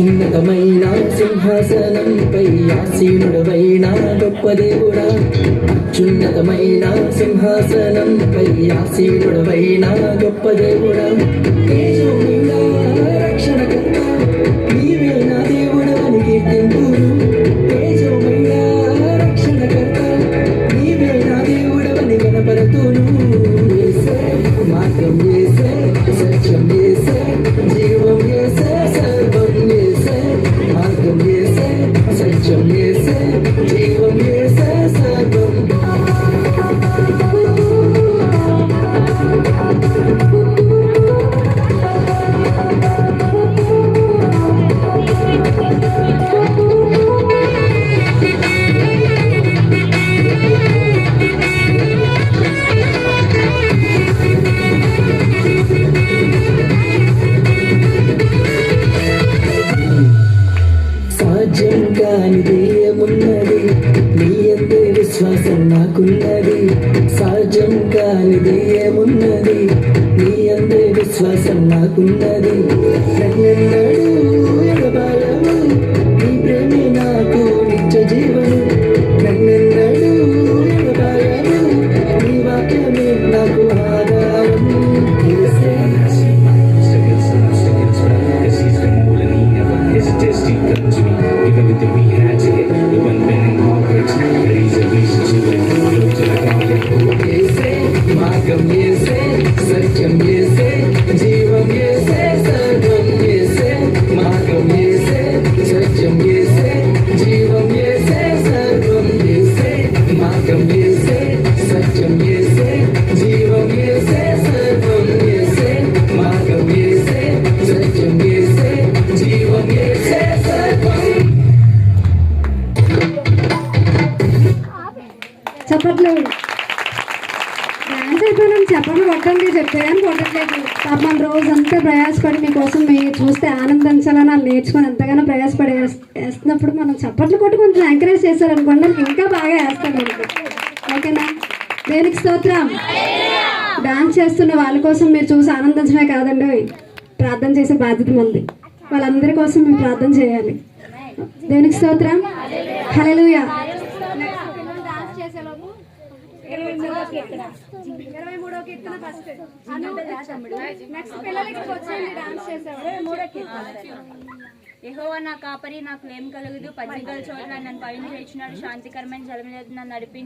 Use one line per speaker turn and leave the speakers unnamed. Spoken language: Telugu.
అత్యున్నతమైన సింహాసనంపై ఆసీనుడవైన గొప్ప దేవుడా. అత్యున్నతమైన సింహాసనంపై ఆసీనుడవైన గొప్ప దేవుడా. సత్యం యేసే, ఉన్నది నీ అందరి విశ్వాసం నాకున్నది. నన్నెన్నడూ యేసే సత్యం యేసే జీవం యేసే సర్వం యేసే మార్గం యేసే సత్యం యేసే జీవం యేసే సర్వం యేసే మార్గం యేసే సత్యం యేసే జీవం యేసే సర్వం యేసే మార్గం యేసే సత్యం యేసే జీవం యేసే సర్వం
చెప్పట్లు మనం చెప్పడం చెప్పట్లు కొట్టండి చెప్తే కానీ కొట్టట్లేదు రోజంతా ప్రయాసపడి మీకోసం మీరు చూస్తే ఆనందించాలని వాళ్ళు నేర్చుకొని ఎంతగానో ప్రయాసపడి వేస్తున్నప్పుడు మనం చప్పట్లు కొట్టి కొంచెం ఎంకరేజ్ చేశారనుకోండి అనుకోండి ఇంకా బాగా వేస్తాను ఓకేనా? దేనికి స్తోత్రం? డాన్స్ చేస్తున్న వాళ్ళ కోసం మీరు చూసి ఆనందించడమే కాదండి. ప్రార్థన చేసే బాధ్యత మంది. వాళ్ళందరి కోసం మేము ప్రార్థన చేయాలి. దేనికి స్తోత్రం? హల్లెలూయా. మూడో కీర్తన ఫస్ట్ నెక్స్ట్ పిల్లలకి వచ్చేయండి డాన్స్ చేసేవాడు
యెహోవా నా కాపరి నాకు ఏం కలుగుదు. పచ్చిగల చోట్ల నన్ను పవిత్ర ఇచ్చినాడు శాంతికరమైన జలములు నన్ను నడిపి